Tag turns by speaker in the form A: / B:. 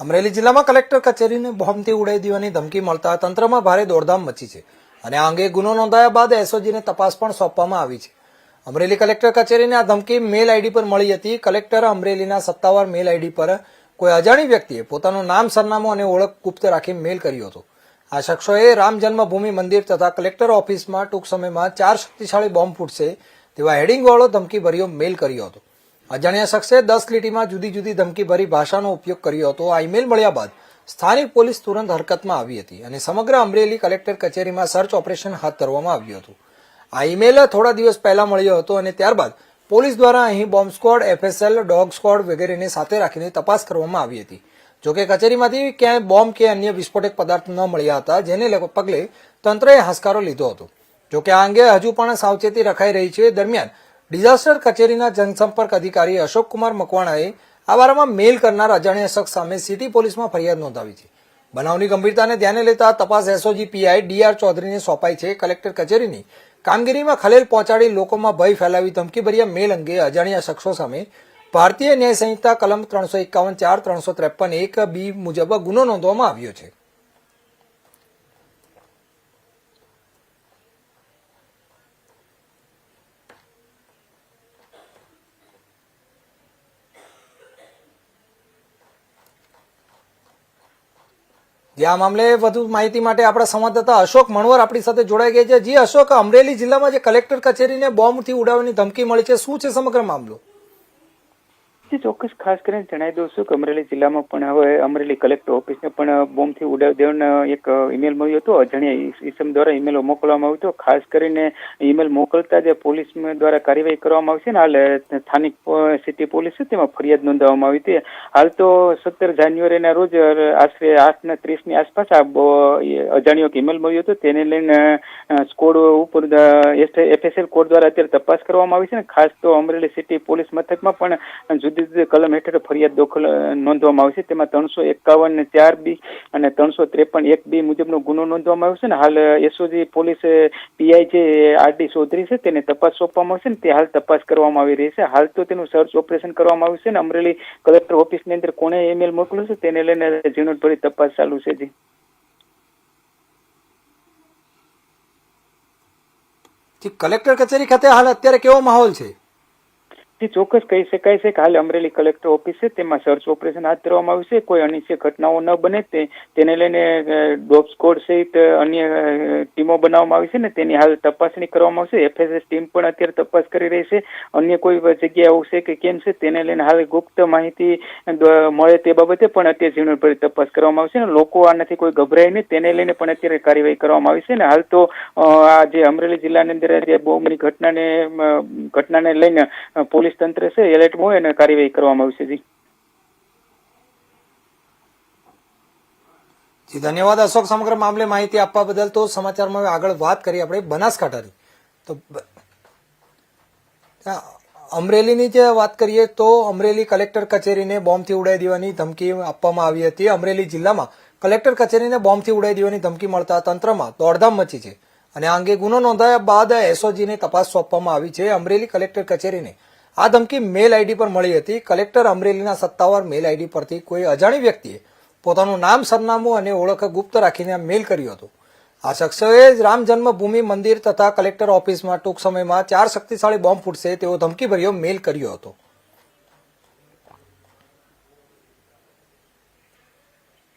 A: અમરેલી જિલ્લામાં કલેક્ટર કચેરીને બોમ્બથી ઉડાઈ દેવાની ધમકી મળતા તંત્રમાં ભારે દોડધામ મચી છે અને આ અંગે ગુનો નોંધાયા બાદ એસઓજીને તપાસ પણ સોંપવામાં આવી છે. અમરેલી કલેક્ટર કચેરીને આ ધમકી મેલ આઈડી પર મળી હતી. કલેક્ટર અમરેલીના સત્તાવાર મેલ આઈડી પર કોઈ અજાણી વ્યક્તિએ પોતાનું નામ, સરનામું અને ઓળખ ગુપ્ત રાખી મેલ કર્યો હતો. આ શખ્સોએ રામ જન્મભૂમિ મંદિર તથા કલેક્ટર ઓફિસમાં ટૂંક સમયમાં ચાર શક્તિશાળી બોમ્બ ફૂટશે તેવા હેડિંગવાળો ધમકીભર્યો મેલ કર્યો હતો. અજાણ્યા શખ્સે દસ લીટીમાં જુદી જુદી ધમકીભરી ભાષાનો ઉપયોગ કર્યો હતો. આ ઈમેલ મળ્યા બાદ સ્થાનિક પોલીસ તુરંત હરકતમાં આવી હતી અને સમગ્ર અમરેલી કલેક્ટર કચેરીમાં સર્ચ ઓપરેશન હાથ ધરવામાં આવ્યું હતું. આ ઈમેલ થોડા દિવસ પહેલા મળ્યો હતો અને ત્યારબાદ પોલીસ દ્વારા અહીં bomb squad, FSL, dog squad વગેરેને સાથે રાખીને તપાસ કરવામાં આવી હતી. જોકે કચેરીમાંથી ક્યાંય બોમ્બ કે અન્ય વિસ્ફોટક પદાર્થ ન મળ્યા હતા, જેને પગલે તંત્રએ હાશકારો લીધો હતો. જોકે આ અંગે હજુ પણ સાવચેતી રખાઈ રહી છે. દરમિયાન ડિઝાસ્ટર કચેરીના જનસંપર્ક અધિકારી અશોક કુમાર મકવાણાએ આ બારામાં મેલ કરનાર અજાણ્યા શખ્સ સામે સિટી પોલીસમાં ફરિયાદ નોંધાવી છે. બનાવની ગંભીરતાને ધ્યાને લેતા તપાસ એસઓજી પીઆઈ ડીઆર ચૌધરીને સોંપાઈ છે. કલેક્ટર કચેરીની કામગીરીમાં ખલેલ પહોંચાડી લોકોમાં ભય ફેલાવી ધમકીભર્યા મેલ અંગે અજાણ્યા શખ્સો સામે ભારતીય ન્યાય સંહિતા કલમ ત્રણસો એકાવન ચાર ત્રણસો ત્રેપન એક બી મુજબ ગુનો નોંધવામાં આવ્યો છે. જે આ મામલે વધુ માહિતી માટે આપણા સંવાદદાતા અશોક મણવર આપણી સાથે જોડાઈ ગયા છે. જી અશોક, અમરેલી જિલ્લામાં જે કલેક્ટર કચેરીને બોમ્બથી ઉડાવવાની ધમકી મળી છે, શું છે સમગ્ર મામલો?
B: ચોક્કસ ખાસ કરીને જણાવી દઉં છું કે અમરેલી જિલ્લામાં પણ હવે અમરેલી કલેક્ટર ઓફિસને પણ બોમ્બથી ઉડાવી એક ઈમેલ મળ્યો હતો. અજાણ્યા ઈસ- ઈસમ દ્વારા ઈમેલો મોકલવામાં આવ્યો હતો. ખાસ કરીને ઈમેલ મોકલતા જે પોલીસ દ્વારા કાર્યવાહી કરવામાં આવશે ને હાલ સ્થાનિક સિટી પોલીસ તેમાં ફરિયાદ નોંધાવવામાં આવી હતી. હાલ તો સત્તર જાન્યુઆરીના રોજ આશરે આઠ ને ત્રીસની આસપાસ આ અજાણ્યો ઈમેલ મળ્યો હતો. તેને લઈને સ્કોડ ઉપર એફએસએલ કોડ દ્વારા અત્યારે તપાસ કરવામાં આવી છે ને ખાસ તો અમરેલી સિટી પોલીસ મથકમાં પણ જુદી જુદી કલમ હેઠળ ફરિયાદ દાખલ નોંધવામાં આવશે. તેમાં ત્રણસો એકાવન ને ચાર બી અને ત્રણસો ત્રેપન એક બી મુજબનો ગુનો નોંધવામાં આવ્યો છે ને. હાલ SOG police PI J RD Chaudhari છે તેને તપાસ સોંપવામાં આવશે ને. તે હાલ તપાસ કરવામાં આવી રહી છે. હાલ તો તેનું સર્ચ ઓપરેશન કરવામાં આવ્યું છે ને. અમરેલી કલેક્ટર ઓફિસની અંદર કોણે ઈમેલ મોકલ્યો છે તેને લઈને ઝીણવટભરી તપાસ ચાલુ છે જી.
A: કલેક્ટર કચેરી ખાતે હાલ અત્યારે કેવો માહોલ છે?
B: જે ચોક્કસ કહી શકાય છે કે હાલ અમરેલી કલેક્ટર ઓફિસ તેમાં સર્ચ ઓપરેશન હાથ ધરવામાં આવ્યું છે. કોઈ અનિચ્છનીય ઘટનાઓ ન બને તે તેને લઈને ડોપ સ્કોડ સહિત અન્ય ટીમો બનાવવામાં આવી છે ને તેની હાલ તપાસણી કરવામાં આવશે. એફએસએસ ટીમ પણ અત્યારે તપાસ કરી રહી છે. અન્ય કોઈ જગ્યા આવશે કે કેમ છે તેને લઈને હાલ ગુપ્ત માહિતી મળે તે બાબતે પણ અત્યારે ઝીણવટભરી તપાસ કરવામાં આવશે અને લોકો આનાથી કોઈ ગભરાય નહીં. તેને લઈને પણ અત્યારે કાર્યવાહી કરવામાં આવી છે ને હાલ તો આ જે અમરેલી જિલ્લાની અંદર બોમ્બની ઘટનાને ઘટનાને લઈને અ, પોલીસ તંત્ર છે એલર્ટમાં હોય અને કાર્યવાહી કરવામાં આવશે, જી.
A: જી, ધન્યવાદ અશોક. સમગ્ર મામલે માહિતી આપવા બદલ તો સમાચારમાં આગળ વાત કરી આપણે બનાસકાંઠાની. તો અમરેલીની જે વાત કરીએ તો અમરેલી કલેક્ટર કચેરીને બોમ્બથી ઉડાઈ દેવાની ધમકી આપવામાં આવી હતી. અમરેલી જિલ્લામાં કલેક્ટર કચેરીને બોમ્બથી ઉડાઈ દેવાની ધમકી મળતા તંત્રમાં દોડધામ મચી છે. અને આ અંગે ગુનો નોંધાયા બાદ એસઓજીને તપાસ સોંપવામાં આવી છે. અમરેલી કલેક્ટર કચેરીને આ ધમકી મેલ આઈડી પર મળી હતી. કલેક્ટર અમરેલીના સત્તાવાર મેલ આઈડી પરથી કોઈ અજાણી વ્યક્તિએ પોતાનું નામ, સરનામું અને ઓળખ ગુપ્ત રાખીને મેલ કર્યો હતો. આ શખ્સોએ રામ જન્મભૂમિ મંદિર તથા કલેક્ટર ઓફિસમાં ટૂંક સમયમાં ચાર શક્તિશાળી બોમ્બ ફૂટશે તેવો ધમકીભર્યો મેલ કર્યો હતો.